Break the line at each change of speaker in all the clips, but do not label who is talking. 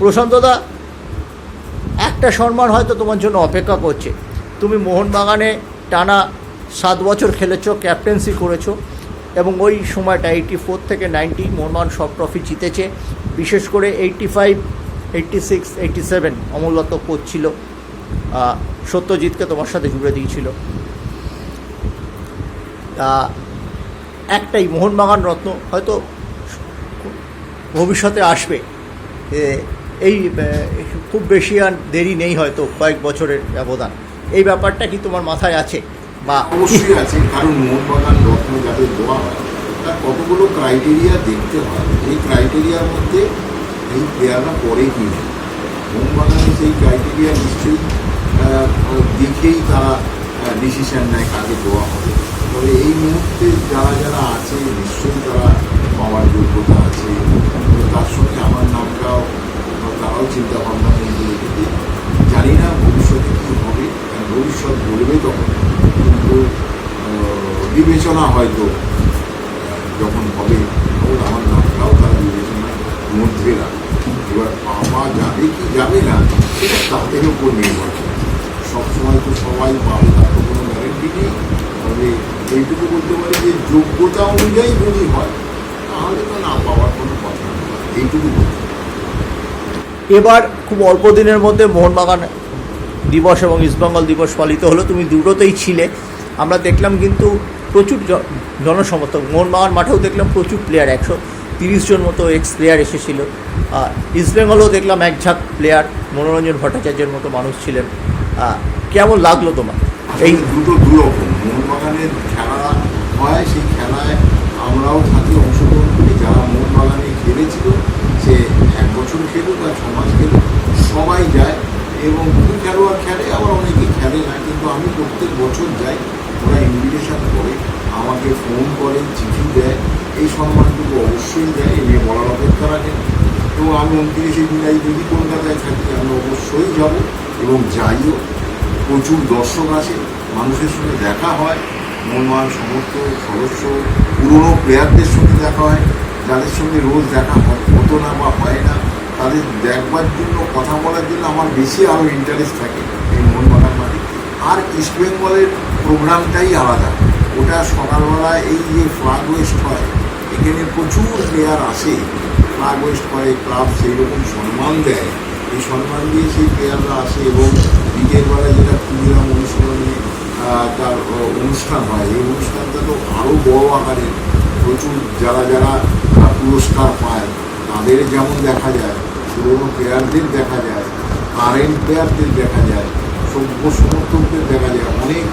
প্রশান্তদা একটা সম্মান হয়তো তোমার জন্য অপেক্ষা করছে। তুমি মোহনবাগানে টানা সাত বছর খেলেছো ক্যাপ্টেন্সি করেছ, এবং ওই সময়টা এইটি ফোর থেকে নাইনটি মোহনবাগান সব ট্রফি জিতেছে। বিশেষ করে eighty five eighty six eighty seven অমূল্যত coach ছিল সত্যজিৎকে তোমার সাথে জুড়ে দিয়েছিল। একটাই মোহনবাগান রত্ন হয়তো ভবিষ্যতে আসবে। এই খুব বেশি আর দেরি নেই হয়তো, কয়েক বছরের ব্যবধান। এই ব্যাপারটা কি তোমার মাথায় আছে? বা
অবশ্যই আছে, কারণ মোহনবাগান রত্ন যাদের দেওয়া হয়, তার কতগুলো ক্রাইটেরিয়া দেখতে হয়। এই ক্রাইটেরিয়ার মধ্যে এই প্লেয়াররা পরে কি না? মোহনবাগানে সেই ক্রাইটেরিয়া নিশ্চয়ই দেখেই তারা ডিসিশন নেয় কাকে দেওয়া হবে। তবে এই মুহূর্তে যারা যারা আছে, নিশ্চয়ই তারা পাওয়ার যোগ্যতা আছে। তার সঙ্গে আমার নামটাও তারাও চিন্তা ভাবনা রেখেছে জানি না ভবিষ্যতে কী হবে ভবিষ্যৎ বলবে তখন। কিন্তু বিবেচনা হয়তো যখন হবে, তখন আমার নামটাও তারা বিবেচনার মধ্যে রাখবে। এবার পাওয়া যাবে কি যাবে না, সেটা তাদের উপর নির্ভর করে। সবসময় তো সবাই পাবে তার তো কোনো গ্যারেন্টি নেই। তবে এইটুকু বলতে পারি যে যোগ্যতা অনুযায়ী যদি হয়, তাহলে তো না পাওয়ার কোনো কথা নেই এইটুকু বলতে।
এবার খুব অল্প দিনের মধ্যে মোহনবাগান দিবস এবং ইস্টবেঙ্গল দিবস পালিত হলো। তুমি দুটোতেই ছিলে। আমরা দেখলাম কিন্তু প্রচুর জনসমর্থক। মোহনবাগান মাঠেও দেখলাম প্রচুর প্লেয়ার একশো তিরিশ জন মতো এক্স প্লেয়ার এসেছিল। আর ইস্টবেঙ্গলও দেখলাম এক ঝাঁক প্লেয়ার মনোরঞ্জন ভট্টাচার্যের মতো মানুষ ছিলেন। কেমন লাগল তোমার? এই
দুটো দুরকম মোহনবাগানের খেলা হয়, সেই খেলায় আমরাও থাকি, অংশগ্রহণ করি। যারা মোহনবাগানে খেলেছিল সে এক বছর খেলুক আর ছ মাস খেলুক সবাই যায় এবং বহু খেলোয়াড় খেলে আবার অনেকে খেলে না কিন্তু আমি প্রত্যেক বছর যাই ওরা ইনভিটেশন করে আমাকে ফোন করে, চিঠি দেয়, এই সম্মানটুকু অবশ্যই দেয়, এ নিয়ে বলার অপেক্ষা রাখেন। তো আমি উনত্রিশে জুলাই যদি কলকাতায় থাকি, আমি অবশ্যই যাব এবং যাইও। প্রচুর দর্শক আসে, মানুষের সঙ্গে দেখা হয়, মনমান সমস্ত সদস্য, পুরনো প্লেয়ারদের সঙ্গে দেখা হয়, যাদের সঙ্গে রোজ দেখা হতো না বা হয় না, তাদের দেখবার জন্য, কথা বলার জন্য আমার বেশি আরও ইন্টারেস্ট থাকে এই মোহনবাগান মাঠে আর ইস্টবেঙ্গলের প্রোগ্রামটাই আলাদা। ওটা সকালবেলায় এই যে ফ্লাগ ওয়েস্ট হয়, এখানে প্রচুর প্লেয়ার আসে। ফ্লাগ ওয়েস্ট করে ক্লাব সেই রকম সম্মান দেয়। এই সম্মান দিয়ে সেই প্লেয়াররা আসে এবং বিকেলবেলা যেটা ক্ষুদিরাম অনুশীলনে তার অনুষ্ঠান হয়। এই অনুষ্ঠানটা তো আরও বড় আকারের। প্রচুর যারা যারা পুরস্কার পায়, তাদের যেমন দেখা যায়, পুরোনো প্লেয়ারদের দেখা যায় কারেন্ট প্লেয়ারদের দেখা যায়, সভ্য সমর্থকদের দেখা যায়। অনেক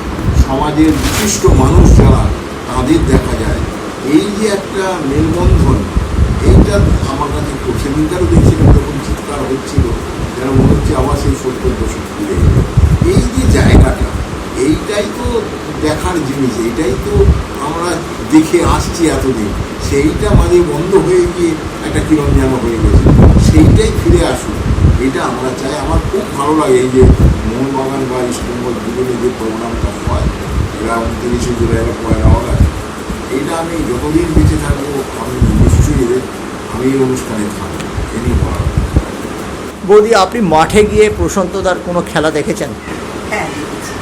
সমাজের বিশিষ্ট মানুষ যারা, তাদের দেখা যায়, এই যে একটা মেলবন্ধন, এইটা আমার কাছে সেদিনকারও দেখছিলাম, যখন চিৎকার হচ্ছিল, যেন মনে হচ্ছে আবার সেই সত্তর দশক ফিরে এই যে জায়গাটা, এইটাই তো দেখার জিনিস, এইটাই তো আমরা দেখে আসছি এতদিন। সেইটা মাঝে বন্ধ হয়ে গিয়ে একটা কিরম যেন হয়ে গেছে। সেইটাই ফিরে আসুন এটা আমরা চাই। আমার খুব ভালো লাগে এই যে মোহনবাগান বা ইস্টবেঙ্গল দুজনে যে প্রোগ্রামটা হয় এরা উনত্রিশে জুলাই বা পয়লা অগাস্ট এটা আমি যতদিন বেঁচে থাকব আমি নিশ্চয়ই আমি এই অনুষ্ঠানে থাকব এ নিয়ে
বৌদি আপনি মাঠে গিয়ে প্রশান্ত প্রশান্তদার কোনো খেলা দেখেছেন?
হ্যাঁ দেখেছি।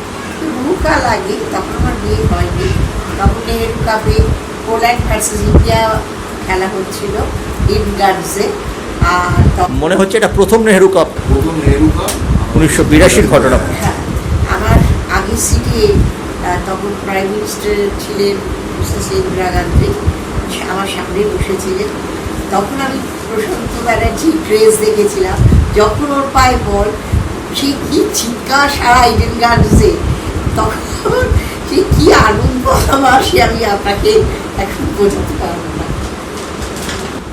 বহুকাল আগে তখন আমার বিয়ে হয়নি। তখন নেহেরু কাপে পোল্যান্ড ভার্সেস ইন্ডিয়া খেলা হচ্ছিল ইন গার্ডসে। আর
মনে হচ্ছে এটা প্রথম নেহেরু কাপ
প্রথম নেহরু কাপ
উনিশশো বিরাশির ঘটনা।
হ্যাঁ আমার আগের সিটে তখন প্রাইম মিনিস্টার ছিলেন ইন্দিরা গান্ধী আমার সামনে বসেছিলেন। তখন আমি প্রশান্ত ব্যানার্জি ড্রেস দেখেছিলাম। যখন ওর পায়ে বল, সে কি চিৎকার সারা ইডেন গার্ডসে। তখন সে কি আনন্দ আমার, সে আমি আপনাকে এখন বোঝাতে পারব না।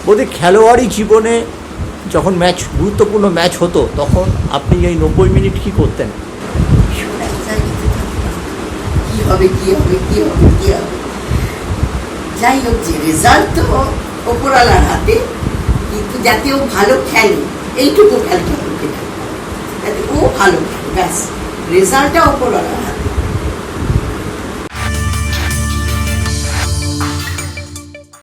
বৌদি খেলোয়াড়ি জীবনে যখন ম্যাচ, গুরুত্বপূর্ণ ম্যাচ হতো, তখন আপনি এই নব্বই মিনিট কি করতেন?
হবে কি হবে কি হবে কি হবে? যাই হোক, যে রেজাল্ট তো ওপরওয়ালার হাতে, কিন্তু যাতে ও ভালো খেলে, এইটুকু খেলতে হবে যাতে ও ভালো খেলে, ব্যাস। রেজাল্টটা ওপরওয়ালার হাতে।